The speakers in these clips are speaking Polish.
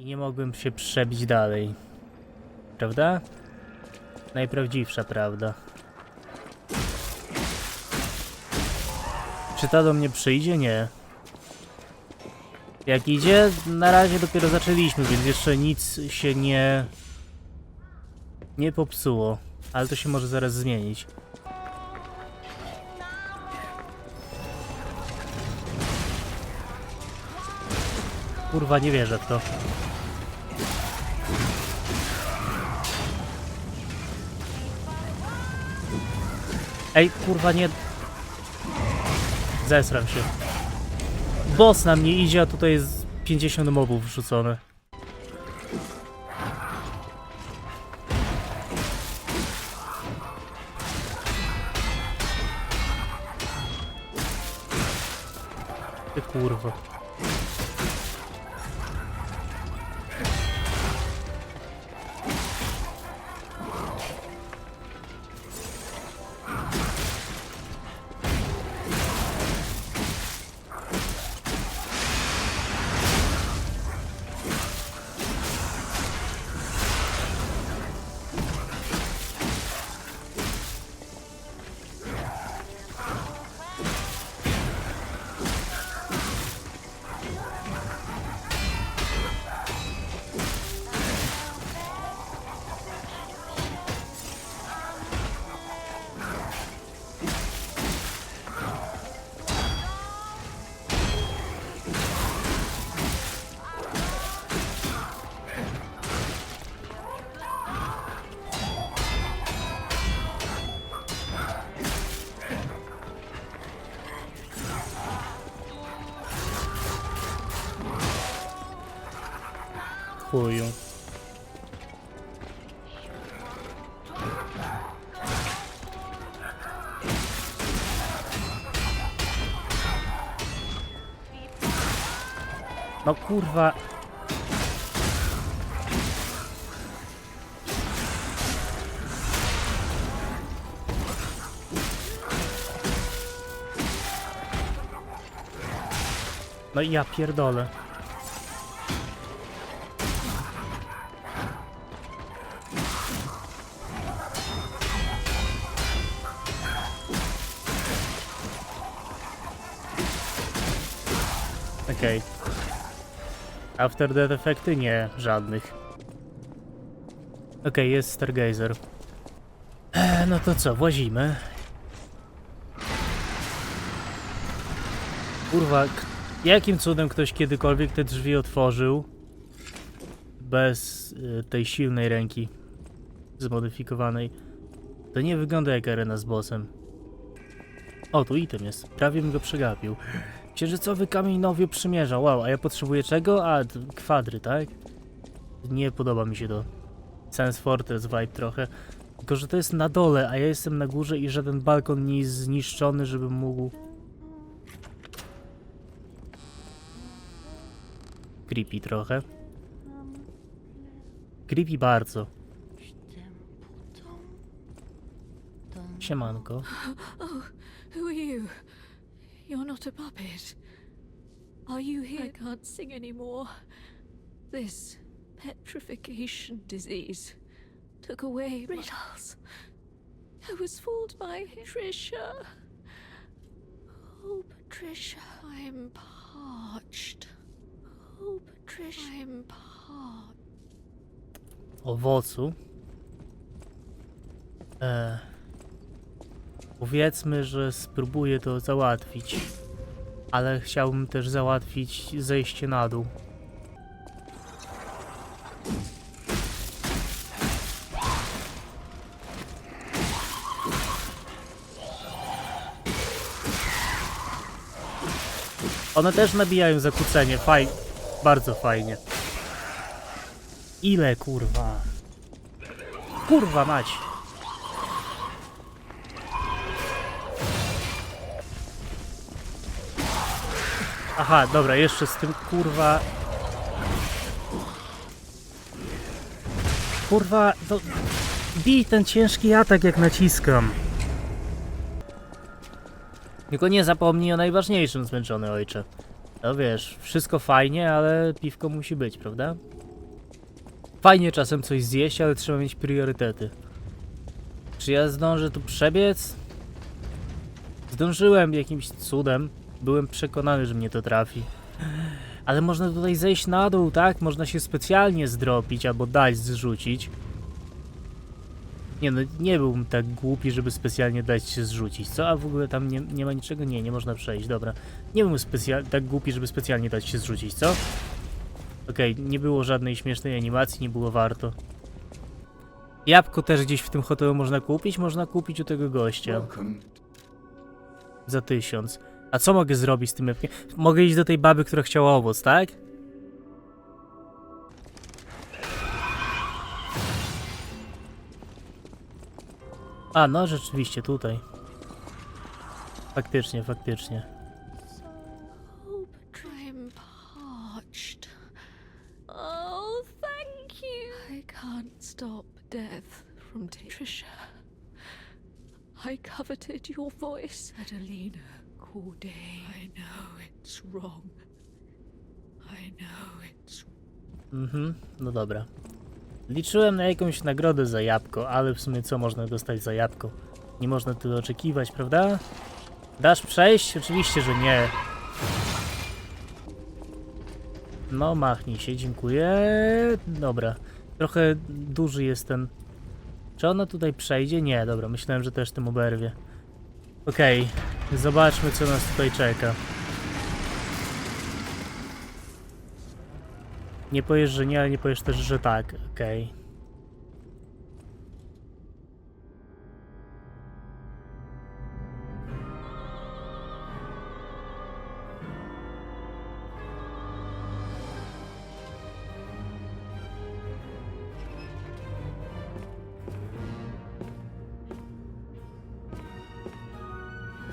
I nie mogłem się przebić dalej. Prawda? Najprawdziwsza prawda. Czy ta do mnie przyjdzie? Nie. Jak idzie, na razie dopiero zaczęliśmy, więc jeszcze nic się nie... Nie popsuło. Ale to się może zaraz zmienić. Kurwa, nie wierzę w to. Ej, kurwa, nie... Zesram się. Boss na mnie idzie, a tutaj jest 50 mobów wrzucone. Ty kurwa. No kurwa. No i ja pierdolę. After Death efekty? Nie, żadnych. Okej, jest Stargazer. E, no to co, włazimy. Kurwa, jakim cudem ktoś kiedykolwiek te drzwi otworzył bez y, tej silnej ręki zmodyfikowanej? To nie wygląda jak arena z bossem. O, tu item jest. Prawie bym go przegapił. Księżycowy kamień nowiu przymierza. Wow, a ja potrzebuję czego? A, kwadry, tak? Nie podoba mi się to. Sense Fortress vibe trochę. Tylko, że to jest na dole, a ja jestem na górze i żaden balkon nie jest zniszczony, żebym mógł... Creepy trochę. Creepy bardzo. Siemanko. Not a puppet. Are you here? I can't sing anymore. This petrification disease took away my- riddles. I was fooled by Patricia. Oh, Patricia, I'm parched. Oh, Patricia, I'm parched. owocu. Uh, e, powiedzmy, że spróbuję to załatwić. Ale chciałbym też załatwić zejście na dół. One też nabijają zakłócenie. Faj... Bardzo fajnie. Ile kurwa? Kurwa mać. Aha, dobra, jeszcze z tym kurwa. Kurwa, to bij ten ciężki atak jak naciskam. Tylko nie zapomnij o najważniejszym, zmęczony ojcze. No wiesz, wszystko fajnie, ale piwko musi być, prawda? Fajnie czasem coś zjeść, ale trzeba mieć priorytety. Czy ja zdążę tu przebiec? Zdążyłem jakimś cudem. Byłem przekonany, że mnie to trafi. Ale można tutaj zejść na dół, tak? Można się specjalnie zdropić albo dać zrzucić. Nie no, nie byłbym tak głupi, żeby specjalnie dać się zrzucić, co? A w ogóle tam nie, nie ma niczego? Nie, nie można przejść, dobra. Nie byłbym tak głupi, żeby specjalnie dać się zrzucić, co? Okej, nie było żadnej śmiesznej animacji, nie było warto. Jabłko też gdzieś w tym hotelu można kupić? Można kupić u tego gościa. Za tysiąc. A co mogę zrobić z tym jabłkiem? Mogę iść do tej baby, która chciała owoc, tak? A, no rzeczywiście, tutaj. Faktycznie, faktycznie. Oh, stop death from Trisha. I coveted your voice, Adelina Corday. I know it's wrong. I know it's Mhm, no dobra. Liczyłem na jakąś nagrodę za jabłko, ale w sumie co można dostać za jabłko? Nie można tyle oczekiwać, prawda? Dasz przejść? Oczywiście, że nie. No, machnij się, dziękuję. Dobra. Trochę duży jest ten... Czy ona tutaj przejdzie? Nie, dobra, myślałem, że też tym oberwie. Okej, zobaczmy co nas tutaj czeka. Nie powiesz, że nie, ale nie powiesz też, że tak. Okej.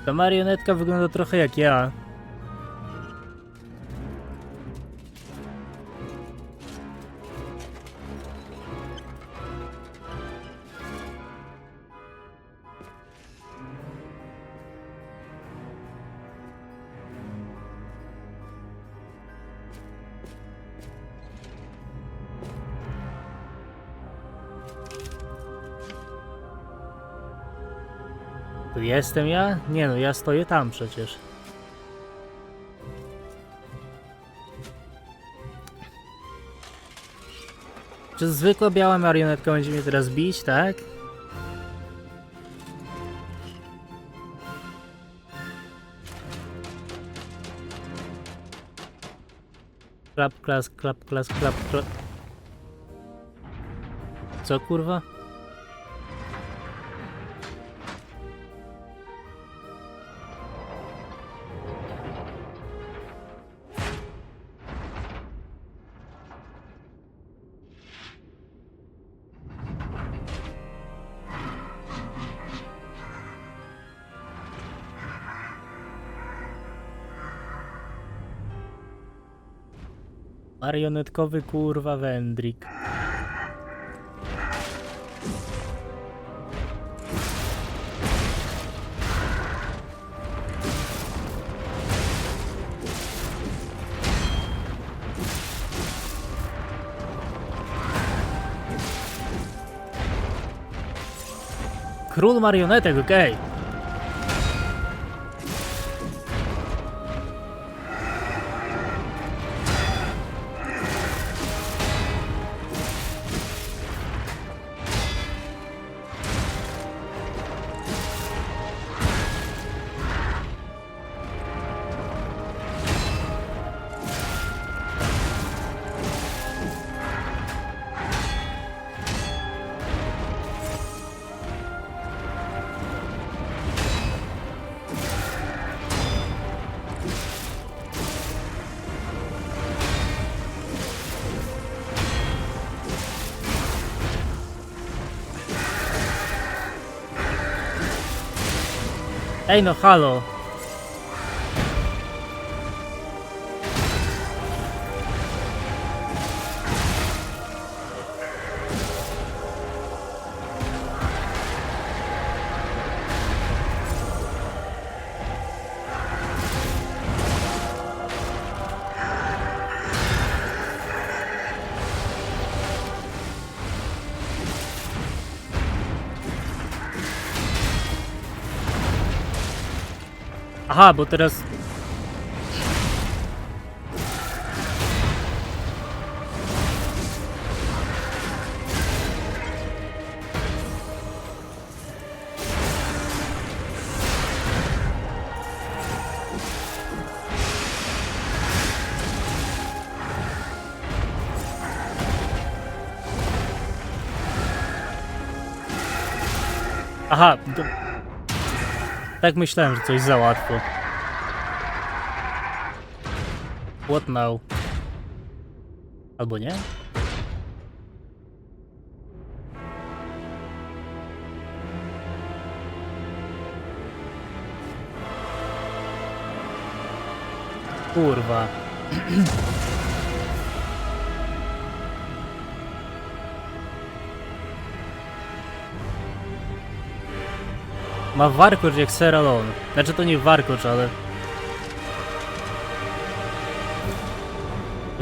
Ta marionetka wygląda trochę jak ja. Jestem ja? Nie no, ja stoję tam przecież. Czy zwykła biała marionetka będzie mnie teraz bić, tak? Klap, klas, klap, klas, klap, klap. Co kurwa? Marionetkowy kurwa wędrik. Król marionetek, okej. Ej no, halo. Aha, bo teraz... Aha. Tak myślałem, że coś za łatwo. What now? Albo nie? Kurwa. Ma warkocz jak Seralon. Znaczy to nie warkocz, ale...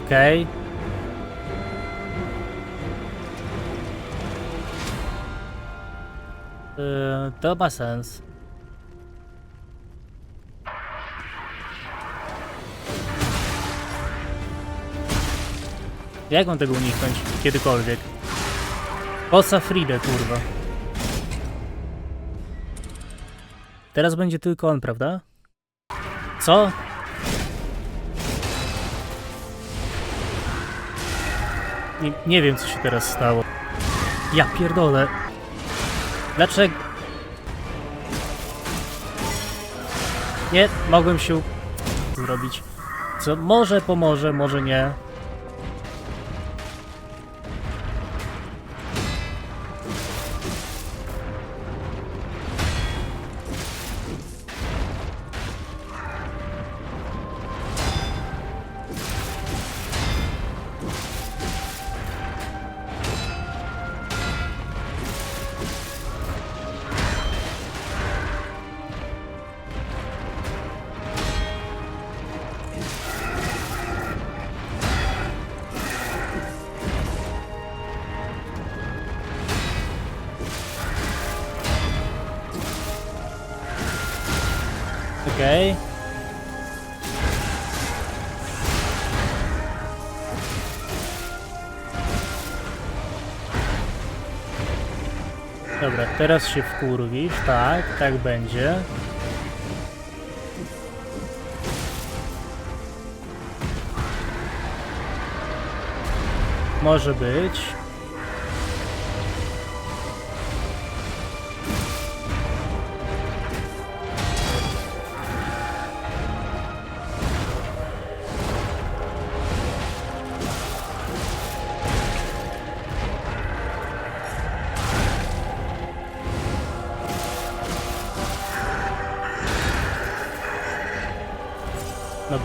Okej. Yy, to ma sens. Jak mam tego uniknąć? Kiedykolwiek. Posa Fridę, kurwa. Teraz będzie tylko on, prawda? Co? Nie, nie wiem, co się teraz stało. Ja pierdolę. Dlaczego? Nie, mogłem się zrobić. Co może pomoże, może nie. Okej. Dobra, teraz się wkurwisz, tak, tak będzie. Może być.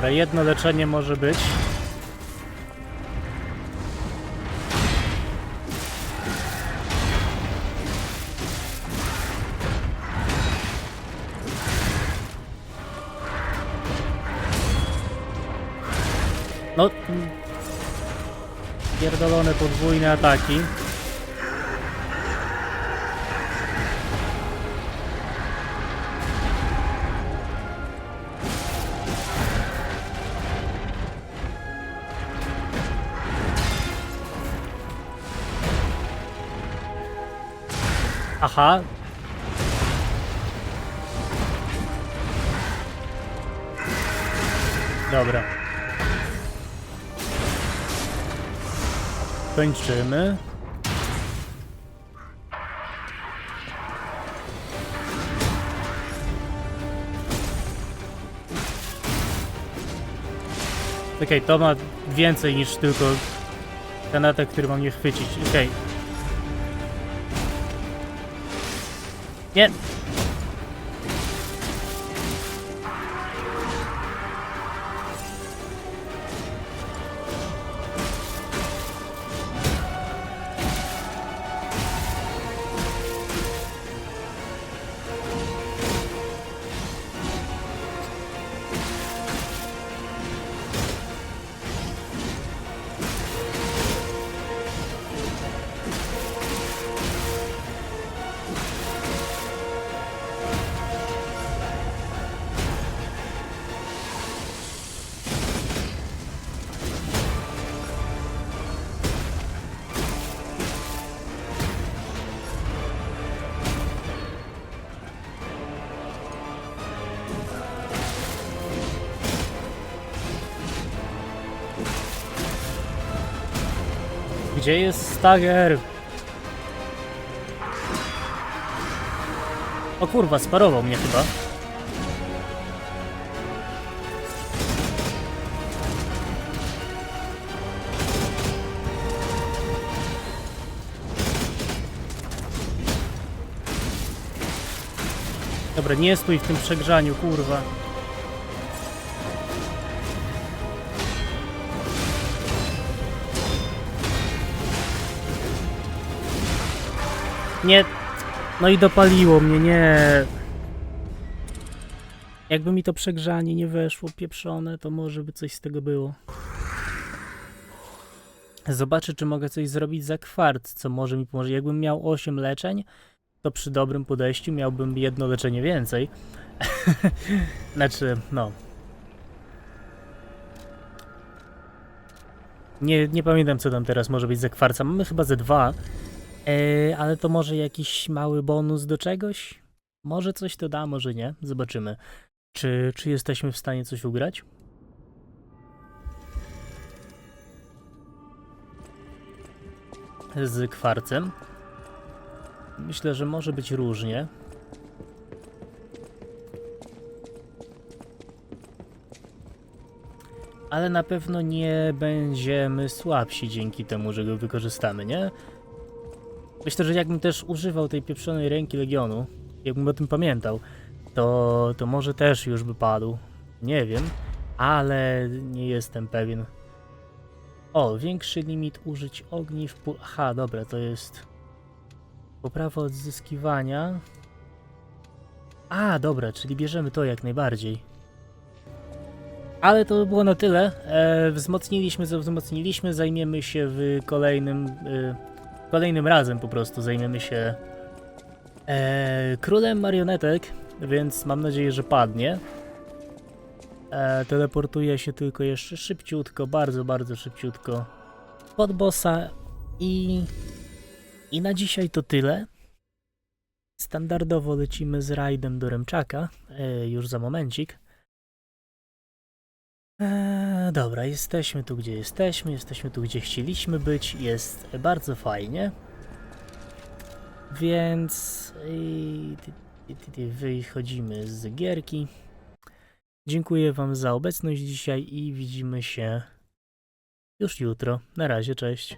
Dobra, jedno leczenie może być. No. mm, Pierdolone podwójne ataki. Aha. Dobra. Kończymy. Okej, to ma więcej niż tylko ten atak, który mam nie chwycić. Okej. Nie. Gdzie jest Stager? O kurwa, sparował mnie chyba. Dobra, nie stój w tym przegrzaniu, kurwa. Nie. No i dopaliło mnie, nie. Jakby mi to przegrzanie nie weszło pieprzone, to może by coś z tego było. Zobaczę, czy mogę coś zrobić za kwarc, co może mi pomoże. Jakbym miał 8 leczeń, to przy dobrym podejściu miałbym jedno leczenie więcej. znaczy, no. Nie, nie pamiętam, co tam teraz może być za kwarca. Mamy chyba ze dwa. E, ale to może jakiś mały bonus do czegoś? Może coś to da, może nie. Zobaczymy. Czy, czy jesteśmy w stanie coś ugrać? Z kwarcem. Myślę, że może być różnie. Ale na pewno nie będziemy słabsi dzięki temu, że go wykorzystamy, nie? Myślę, że jakbym też używał tej pieprzonej ręki Legionu, jakbym o tym pamiętał, to, to może też już by padł. Nie wiem, ale nie jestem pewien. O, większy limit użyć ogniw. pu- Aha, dobra, to jest poprawa odzyskiwania. A, dobra, czyli bierzemy to jak najbardziej. Ale to by było na tyle. E, wzmocniliśmy, co wzmocniliśmy. Zajmiemy się w kolejnym. E, kolejnym razem po prostu zajmiemy się e, królem marionetek, więc mam nadzieję, że padnie. E, teleportuję się tylko jeszcze szybciutko, bardzo, bardzo szybciutko pod bossa i, i na dzisiaj to tyle. Standardowo lecimy z rajdem do Remczaka, e, już za momencik. Eee, dobra, jesteśmy tu, gdzie jesteśmy, jesteśmy tu, gdzie chcieliśmy być, jest bardzo fajnie. Więc wychodzimy z gierki. Dziękuję Wam za obecność dzisiaj i widzimy się już jutro. Na razie, cześć.